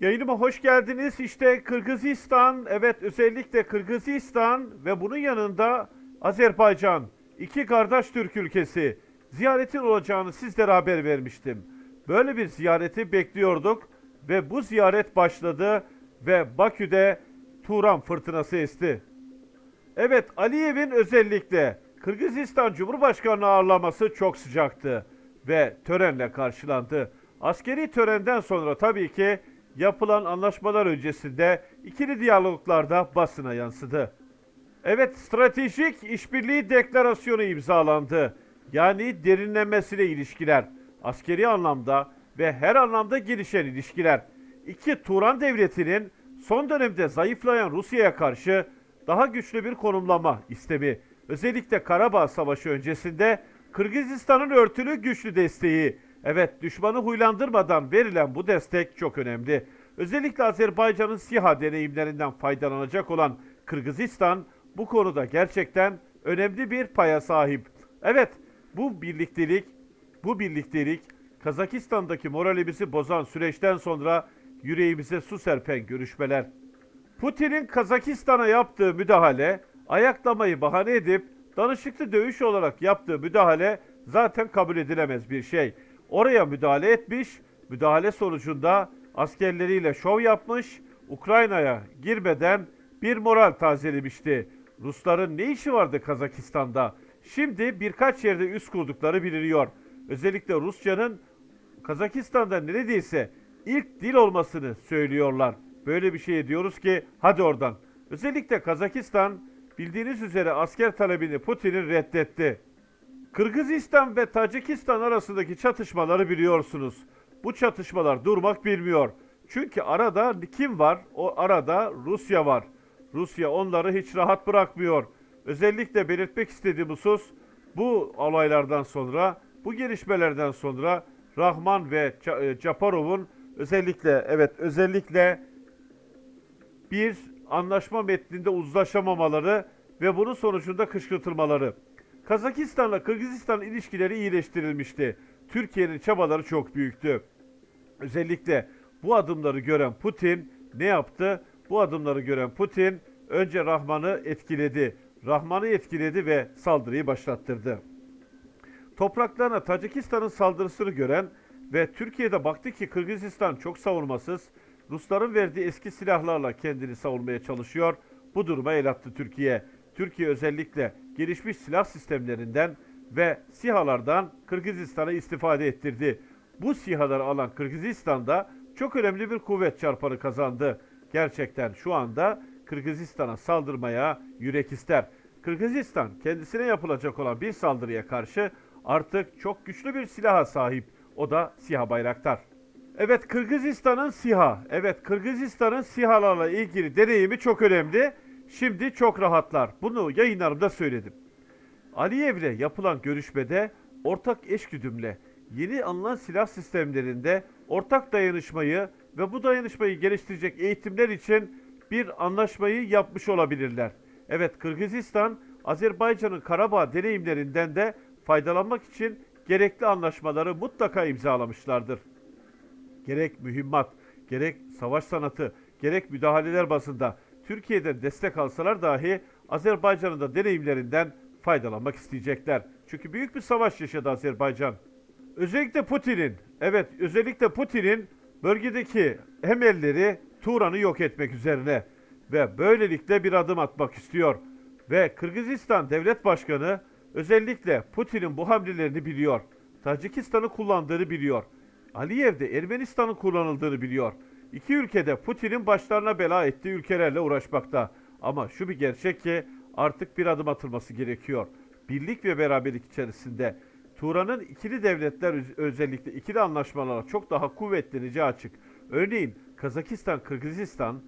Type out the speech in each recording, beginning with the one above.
Yayınıma hoş geldiniz. İşte Kırgızistan, evet özellikle Kırgızistan ve bunun yanında Azerbaycan, iki kardeş Türk ülkesi ziyaretin olacağını sizlere haber vermiştim. Böyle bir ziyareti bekliyorduk ve bu ziyaret başladı ve Bakü'de Turan fırtınası esti. Evet Aliyev'in özellikle Kırgızistan Cumhurbaşkanı ağırlaması çok sıcaktı ve törenle karşılandı. Askeri törenden sonra tabii ki yapılan anlaşmalar öncesinde ikili diyaloglarda basına yansıdı. Evet stratejik işbirliği deklarasyonu imzalandı. Yani derinlemesine ilişkiler, askeri anlamda ve her anlamda gelişen ilişkiler. İki Turan devletinin son dönemde zayıflayan Rusya'ya karşı daha güçlü bir konumlama istemi. Özellikle Karabağ Savaşı öncesinde Kırgızistan'ın örtülü güçlü desteği. Evet düşmanı huylandırmadan verilen bu destek çok önemli. Özellikle Azerbaycan'ın SİHA deneyimlerinden faydalanacak olan Kırgızistan bu konuda gerçekten önemli bir paya sahip. Evet bu birliktelik, bu birliktelik Kazakistan'daki moralimizi bozan süreçten sonra yüreğimize su serpen görüşmeler. Putin'in Kazakistan'a yaptığı müdahale, ayaklamayı bahane edip danışıklı dövüş olarak yaptığı müdahale zaten kabul edilemez bir şey. Oraya müdahale etmiş, müdahale sonucunda askerleriyle şov yapmış, Ukrayna'ya girmeden bir moral tazelemişti. Rusların ne işi vardı Kazakistan'da? Şimdi birkaç yerde üs kurdukları biliniyor. Özellikle Rusçanın Kazakistan'da neredeyse ilk dil olmasını söylüyorlar. Böyle bir şey diyoruz ki hadi oradan. Özellikle Kazakistan bildiğiniz üzere asker talebini Putin'in reddetti. Kırgızistan ve Tacikistan arasındaki çatışmaları biliyorsunuz. Bu çatışmalar durmak bilmiyor. Çünkü arada kim var? O arada Rusya var. Rusya onları hiç rahat bırakmıyor. Özellikle belirtmek istediğim husus bu olaylardan sonra, bu gelişmelerden sonra Rahman ve Ça- e, özellikle evet özellikle bir anlaşma metninde uzlaşamamaları ve bunun sonucunda kışkırtılmaları. Kazakistan'la Kırgızistan ilişkileri iyileştirilmişti. Türkiye'nin çabaları çok büyüktü. Özellikle bu adımları gören Putin ne yaptı? Bu adımları gören Putin önce Rahman'ı etkiledi. Rahman'ı etkiledi ve saldırıyı başlattırdı. Topraklarına Tacikistan'ın saldırısını gören ve Türkiye'de baktı ki Kırgızistan çok savunmasız, Rusların verdiği eski silahlarla kendini savunmaya çalışıyor. Bu duruma el attı Türkiye. Türkiye özellikle gelişmiş silah sistemlerinden ve SİHA'lardan Kırgızistan'a istifade ettirdi. Bu SİHA'ları alan Kırgızistan'da çok önemli bir kuvvet çarpanı kazandı. Gerçekten şu anda Kırgızistan'a saldırmaya yürek ister. Kırgızistan kendisine yapılacak olan bir saldırıya karşı artık çok güçlü bir silaha sahip. O da SİHA Bayraktar. Evet Kırgızistan'ın SİHA. Evet Kırgızistan'ın SİHA'larla ilgili deneyimi çok önemli. Şimdi çok rahatlar. Bunu yayınlarımda söyledim. Aliyev'le yapılan görüşmede ortak eşgüdümle yeni alınan silah sistemlerinde ortak dayanışmayı ve bu dayanışmayı geliştirecek eğitimler için bir anlaşmayı yapmış olabilirler. Evet Kırgızistan Azerbaycan'ın Karabağ deneyimlerinden de faydalanmak için gerekli anlaşmaları mutlaka imzalamışlardır gerek mühimmat, gerek savaş sanatı, gerek müdahaleler bazında Türkiye'den destek alsalar dahi Azerbaycan'ın da deneyimlerinden faydalanmak isteyecekler. Çünkü büyük bir savaş yaşadı Azerbaycan. Özellikle Putin'in, evet özellikle Putin'in bölgedeki emelleri Turan'ı yok etmek üzerine ve böylelikle bir adım atmak istiyor. Ve Kırgızistan Devlet Başkanı özellikle Putin'in bu hamlelerini biliyor. Tacikistan'ı kullandığını biliyor. Aliyev de Ermenistan'ın kullanıldığını biliyor. İki ülkede Putin'in başlarına bela ettiği ülkelerle uğraşmakta. Ama şu bir gerçek ki artık bir adım atılması gerekiyor. Birlik ve beraberlik içerisinde Turan'ın ikili devletler öz- özellikle ikili anlaşmalara çok daha kuvvetleneceği açık. Örneğin Kazakistan, Kırgızistan,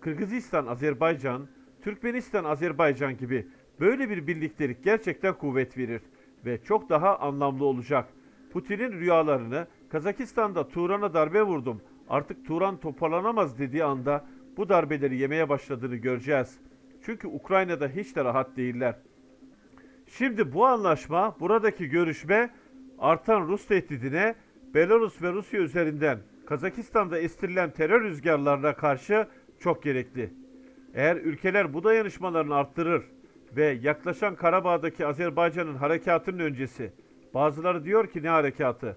Kırgızistan, Azerbaycan, Türkmenistan, Azerbaycan gibi böyle bir birliktelik gerçekten kuvvet verir ve çok daha anlamlı olacak. Putin'in rüyalarını Kazakistan'da Turan'a darbe vurdum. Artık Turan toparlanamaz dediği anda bu darbeleri yemeye başladığını göreceğiz. Çünkü Ukrayna'da hiç de rahat değiller. Şimdi bu anlaşma, buradaki görüşme artan Rus tehdidine Belarus ve Rusya üzerinden Kazakistan'da estirilen terör rüzgarlarına karşı çok gerekli. Eğer ülkeler bu dayanışmalarını arttırır ve yaklaşan Karabağ'daki Azerbaycan'ın harekatının öncesi, bazıları diyor ki ne harekatı?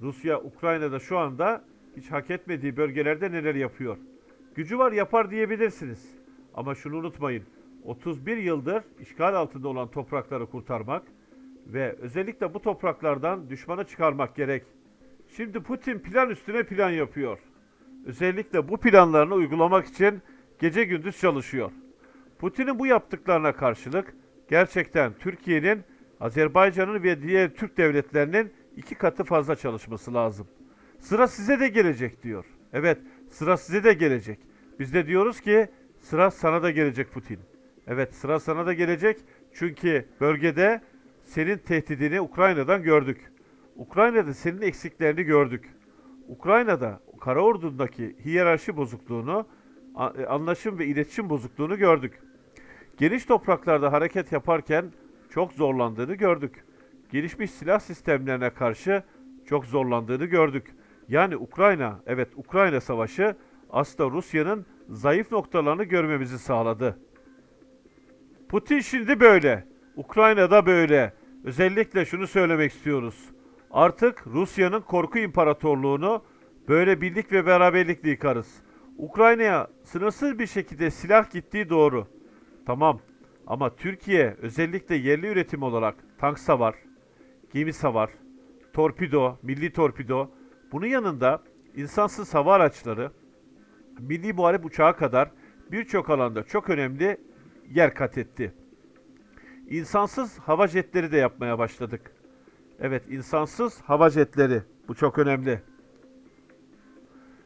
Rusya Ukrayna'da şu anda hiç hak etmediği bölgelerde neler yapıyor? Gücü var yapar diyebilirsiniz. Ama şunu unutmayın. 31 yıldır işgal altında olan toprakları kurtarmak ve özellikle bu topraklardan düşmanı çıkarmak gerek. Şimdi Putin plan üstüne plan yapıyor. Özellikle bu planlarını uygulamak için gece gündüz çalışıyor. Putin'in bu yaptıklarına karşılık gerçekten Türkiye'nin Azerbaycan'ın ve diğer Türk devletlerinin iki katı fazla çalışması lazım. Sıra size de gelecek diyor. Evet, sıra size de gelecek. Biz de diyoruz ki sıra sana da gelecek Putin. Evet, sıra sana da gelecek. Çünkü bölgede senin tehdidini Ukrayna'dan gördük. Ukrayna'da senin eksiklerini gördük. Ukrayna'da kara ordundaki hiyerarşi bozukluğunu, e, anlaşım ve iletişim bozukluğunu gördük. Geniş topraklarda hareket yaparken çok zorlandığını gördük. Gelişmiş silah sistemlerine karşı çok zorlandığını gördük. Yani Ukrayna, evet Ukrayna savaşı aslında Rusya'nın zayıf noktalarını görmemizi sağladı. Putin şimdi böyle. Ukrayna'da böyle. Özellikle şunu söylemek istiyoruz. Artık Rusya'nın korku imparatorluğunu böyle birlik ve beraberlikle yıkarız. Ukrayna'ya sınırsız bir şekilde silah gittiği doğru. Tamam. Ama Türkiye özellikle yerli üretim olarak tank savar, gemi savar, torpido, milli torpido, bunun yanında insansız hava araçları, milli muharip uçağı kadar birçok alanda çok önemli yer kat etti. İnsansız hava jetleri de yapmaya başladık. Evet, insansız hava jetleri. Bu çok önemli.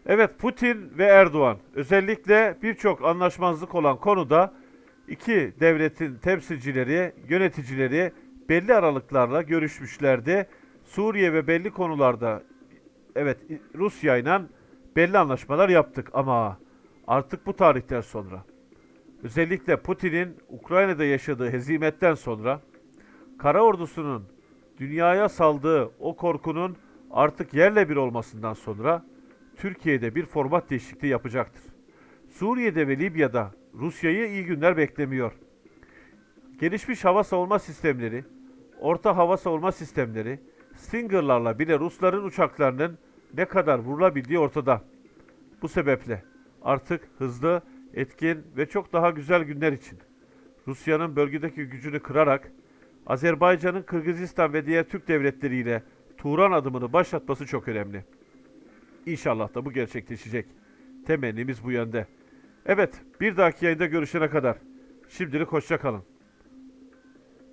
Evet, Putin ve Erdoğan özellikle birçok anlaşmazlık olan konuda iki devletin temsilcileri, yöneticileri belli aralıklarla görüşmüşlerdi. Suriye ve belli konularda evet Rusya ile belli anlaşmalar yaptık ama artık bu tarihten sonra özellikle Putin'in Ukrayna'da yaşadığı hezimetten sonra kara ordusunun dünyaya saldığı o korkunun artık yerle bir olmasından sonra Türkiye'de bir format değişikliği yapacaktır. Suriye'de ve Libya'da Rusya'yı iyi günler beklemiyor. Gelişmiş hava savunma sistemleri, orta hava savunma sistemleri, Stinger'larla bile Rusların uçaklarının ne kadar vurulabildiği ortada. Bu sebeple artık hızlı, etkin ve çok daha güzel günler için Rusya'nın bölgedeki gücünü kırarak Azerbaycan'ın Kırgızistan ve diğer Türk devletleriyle Turan adımını başlatması çok önemli. İnşallah da bu gerçekleşecek. Temennimiz bu yönde. Evet, bir dahaki yayında görüşene kadar. Şimdilik hoşça kalın.